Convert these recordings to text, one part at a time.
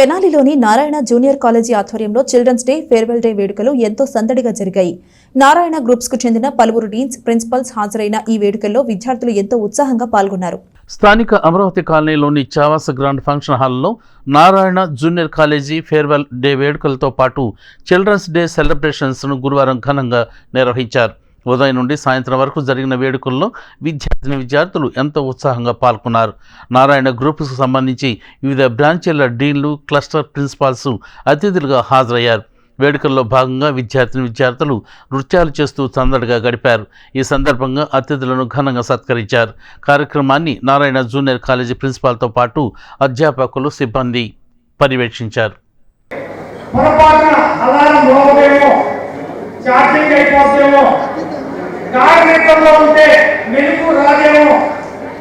తెనాలిలోని Narayana junior college ఆధ్వర్యంలో children's day farewell day వేడుకలు ఎంతో సందడిగా జరిగాయి. నారాయణ గ్రూప్స్కు చెందిన పలువురు డీన్స్ ప్రిన్సిపల్స్ హాజరైన ఈ వేడుకల్లో విద్యార్థులు ఎంతో ఉత్సాహంగా పాల్గొన్నారు. స్థానిక అమరావతి కాలనీలోని చావాస గ్రాండ్ ఫంక్షన్ హాల్లో Narayana junior college farewell day వేడుకలతో పాటు చిల్డ్రన్స్ డే సెలబ్రేషన్స్ను గురువారం ఘనంగా నిర్వహించారు. ఉదయం నుండి సాయంత్రం వరకు జరిగిన వేడుకల్లో విద్యార్థిని విద్యార్థులు ఎంతో ఉత్సాహంగా పాల్గొన్నారు. నారాయణ గ్రూప్స్కు సంబంధించి వివిధ బ్రాంచీల డీన్లు క్లస్టర్ ప్రిన్సిపాల్స్ అతిథులుగా హాజరయ్యారు. వేడుకల్లో భాగంగా విద్యార్థిని విద్యార్థులు నృత్యాలు చేస్తూ సందడిగా గడిపారు. ఈ సందర్భంగా అతిథులను ఘనంగా సత్కరించారు. కార్యక్రమాన్ని నారాయణ జూనియర్ కాలేజీ ప్రిన్సిపాల్తో పాటు అధ్యాపకులు సిబ్బంది పర్యవేక్షించారు. పొరపాటున అలారం మోగదేమో ఛార్జింగ్ అయిపోతేమో? కార్మికంలో ఉంటే మెరుపు రాదేమో.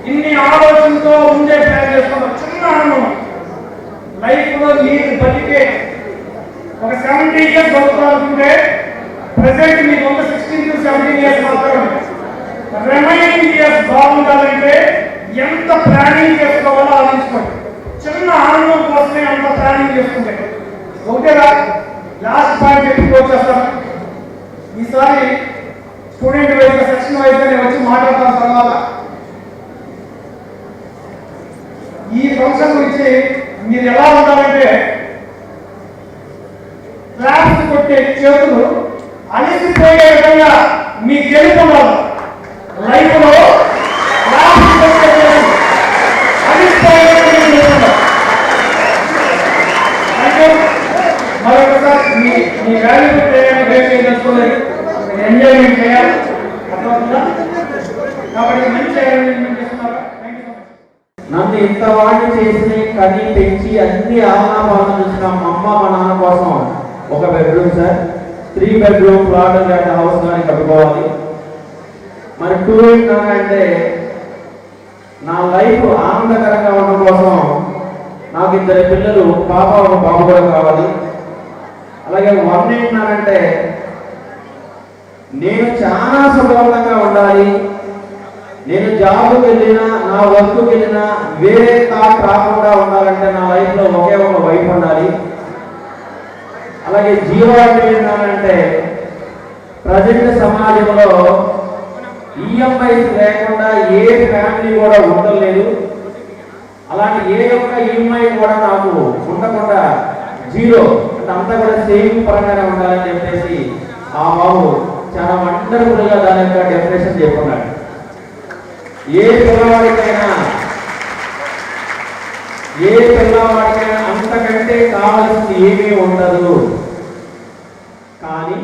ఇన్ని ఆలోచనతో ముందే ప్లాన్ చేసుకున్నాం చిన్న ఆనందం లైఫ్లో మీరు బతికే ఒక సెవెంటీ ఇయర్స్ బతుకుతుంటే ప్రెసెంట్ మీకు ఒక సిక్స్టీన్ టు సెవెంటీన్ ఇయర్స్ మాత్రమే రిమైనింగ్ ఇయర్స్ బాగుండాలంటే ఎంత ప్లానింగ్ చేసుకోవాలో ఆలోచించుకోండి. చిన్న ఆనందం కోసమే అంత ప్లానింగ్ చేసుకుంటే. ఓకేరా లాస్ట్ పాయింట్ చెప్పి వచ్చేస్తాను ఈసారి స్టూడెంట్ వైజ్ సెక్షన్ వైజ్గా నేను వచ్చి మాట్లాడతాను తర్వాత. ఈ ఫంక్షన్ గురించి మీరు ఎలా ఉంటారంటే క్లాస్ కొట్టే చేతులు అలిసిపోయే విధంగా మీ గెలుపు ఉండాలి లైఫ్లో మరొకసారి మీ మీ వాల్యూ చేయాలి బ్రేక్ చేసుకోలేదు ఎంజాయ్మెంట్ చేయాలి. కాబట్టి మంచి అరేంజ్మెంట్ చేస్తున్నారు. నన్ను ఇంత వాడిని చేసి కని పెంచి అన్ని ఆహ్వానాలను చూసిన మా అమ్మ మా నాన్న కోసం ఒక bedroom sir three bedroom flat లాంటి హౌస్ కానీ కట్టుకోవాలి. మరి టూ అంటే నా లైఫ్ ఆనందకరంగా ఉండడం కోసం నాకు ఇద్దరు పిల్లలు పాప ఒక బాబు కూడా కావాలి. అలాగే వన్ ఏంటన్నారంటే నేను చాలా సుఖవంతంగా ఉండాలి. నేను జాబ్కి వెళ్ళినా నా వర్క్కి వెళ్ళినా వేరే థాట్ రాకుండా ఉండాలంటే నా లైఫ్లో ఒకే ఒక వైఫ్ ఉండాలి. అలాగే జీవాలు ఏంటంటే ప్రజెంట్ సమాజంలో ఈఎంఐస్ లేకుండా ఏ ఫ్యామిలీ కూడా ఉండలేదు. అలాంటి ఏ ఒక్క ఈఎంఐ కూడా నాకు ఉండకుండా జీరో. అంటే అంతా కూడా సేవింగ్ పరంగానే ఉండాలని చెప్పేసి ఆ బాబు అవైలబుల్గా దాని యొక్క డెఫినేషన్ చెప్పన్నాడు ఏ పిల్లవాడికైనా ఏ పిల్లవాడికైనా అంతకంటే కావాల్సింది ఏమీ ఉండదు. కానీ